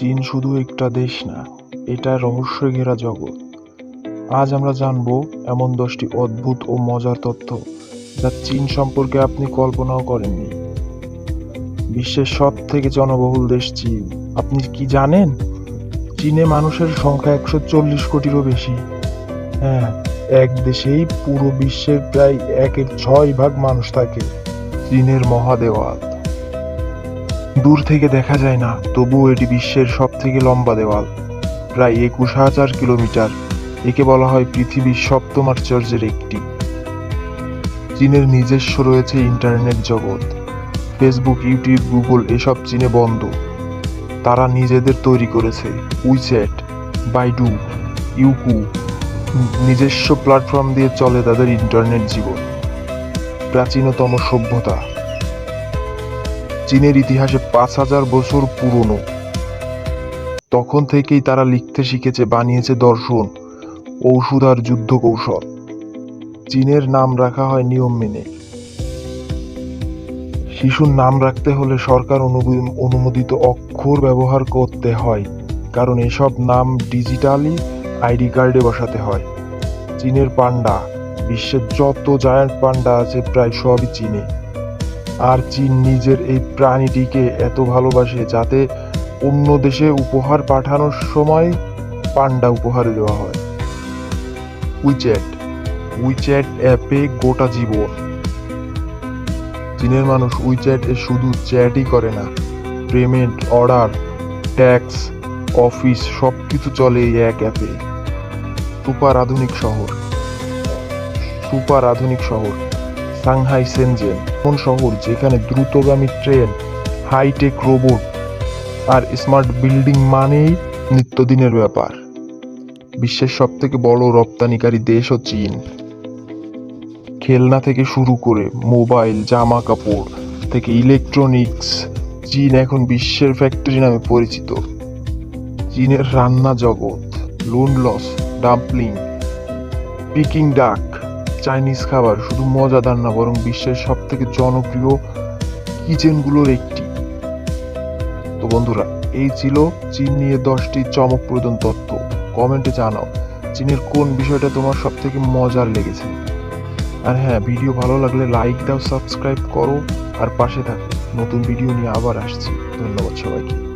চীন শুধু একটা দেশ না, এটা রহস্য ঘেরা জগৎ। আজ আমরা জানব এমন দশটি অদ্ভুত ও মজার তথ্য যা চীন সম্পর্কে আপনি কল্পনাও করেননি। বিশ্বের সব থেকে জনবহুল দেশ চীন। আপনি কি জানেন? চীনে মানুষের সংখ্যা একশো চল্লিশ কোটিরও বেশি। হ্যাঁ এক দেশেই পুরো বিশ্বের প্রায় একের ছয় ভাগ মানুষ থাকে। চীনের মহাদেওয়াল। দূর থেকে দেখা যায় না, তবুও এটি বিশ্বের সব থেকে লম্বা দেওয়াল, প্রায় একুশ হাজার কিলোমিটার। একে বলা হয় পৃথিবীর সপ্তম আশ্চর্যের একটি। চীনের নিজস্ব রয়েছে ইন্টারনেট জগৎ। ফেসবুক, ইউটিউব, গুগল এসব চীনে বন্ধ। তারা নিজেদের তৈরি করেছে উইচ্যাট বাইডু, ইউকু, নিজস্ব প্ল্যাটফর্ম দিয়ে চলে তাদের ইন্টারনেট জীবন। প্রাচীনতম সভ্যতা। চীনের ইতিহাসে পাঁচ হাজার বছর পুরনো। তখন থেকেই তারা লিখতে শিখেছে, বানিয়েছে দর্শন, ঔষধ আর যুদ্ধ কৌশল চীনের নাম রাখা হয় নিয়ম মেনে শিশুর নাম রাখতে হলে সরকার অনুমোদিত অক্ষর ব্যবহার করতে হয়, কারণ এসব নাম ডিজিটালি আইডি কার্ডে বসাতে হয়। চীনের পান্ডা, বিশ্বের যত জায়ান্ট পান্ডা আছে, প্রায় সবই চীনে। আর চীন নিজের এই প্রাণীটিকে এত ভালোবাসে যাতে অন্য দেশে উপহার পাঠানোর সময় পান্ডা উপহার দেওয়া হয়। উইচ্যাট। উইচ্যাট অ্যাপে গোটা জীবন। চীনের মানুষ উইচ্যাট এ শুধু চ্যাটই করে না, পেমেন্ট, অর্ডার, ট্যাক্স, অফিস সব কিছু চলে এই এক অ্যাপে। সুপার আধুনিক শহর। সুপার আধুনিক শহর। সাংহাই সেনজেন, কোন শহর যেখানে দ্রুতগামী ট্রেন, হাইটেক রোবট আর স্মার্ট বিল্ডিং মানেই নিত্যদিনের ব্যাপার। বিশ্বের সব থেকে বড় রপ্তানিকারী দেশও চীন। খেলনা থেকে শুরু করে মোবাইল জামা কাপড় থেকে ইলেকট্রনিক্স চীন এখন বিশ্বের ফ্যাক্টরি নামে পরিচিত। চীনের রান্না জগৎ লুনলস ডাম্পলিং, পিকিং ডাক চাইনিজ খাবার শুধু মজাদার না, বরং বিশ্বের সব থেকে জনপ্রিয় কিচেনগুলোর একটি। তো বন্ধুরা, এই ছিল চীন নিয়ে দশটি চমকপ্রদ তথ্য। কমেন্টে জানাও, চীনের কোন বিষয়টা তোমার সব থেকে মজার লেগেছে। আর হ্যাঁ ভিডিও ভালো লাগলে লাইক দাও, সাবস্ক্রাইব করো, আর পাশে থাকো। নতুন ভিডিও নিয়ে আবার আসছি। ধন্যবাদ সবাইকে।